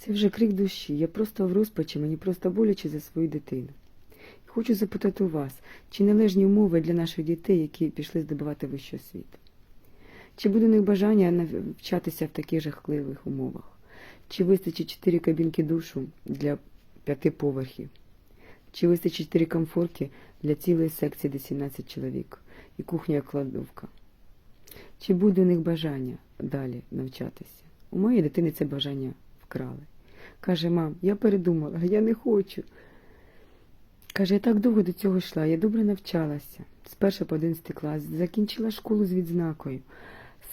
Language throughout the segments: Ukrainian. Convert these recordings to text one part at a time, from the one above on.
Це вже крик душі. Я просто в розпачі, мені просто боляче за свою дитину. Хочу запитати у вас, чи належні умови для наших дітей, які пішли здобувати вищу освіту? Чи буде у них бажання навчатися в таких жахливих умовах? Чи вистачить чотири кабінки душу для п'яти поверхів? Чи вистачить чотири комфорки для цілої секції, де 17 чоловік, і кухня кладовка? Чи буде у них бажання далі навчатися? У моєї дитини це бажання вкрали. Каже, мам, я передумала, я не хочу. Каже, я так довго до цього йшла, я добре навчалася. З першого по 11 клас, закінчила школу з відзнакою.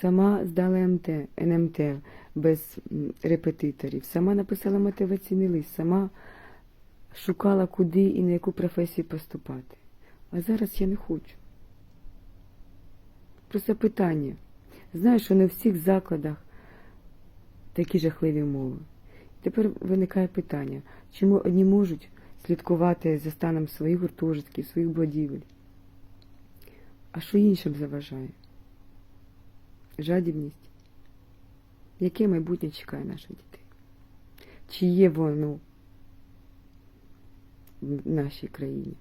Сама здала МТ, НМТ без репетиторів, сама написала мотиваційний лист, сама шукала, куди і на яку професію поступати. А зараз я не хочу. Просто питання. Знаю, що не в всіх закладах такі жахливі умови. Тепер виникає питання, чому одні можуть слідкувати за станом своїх гуртожитків, своїх будівель, а що іншим заважає? Жадібність. Яке майбутнє чекає наших дітей? Чи є воно в нашій країні?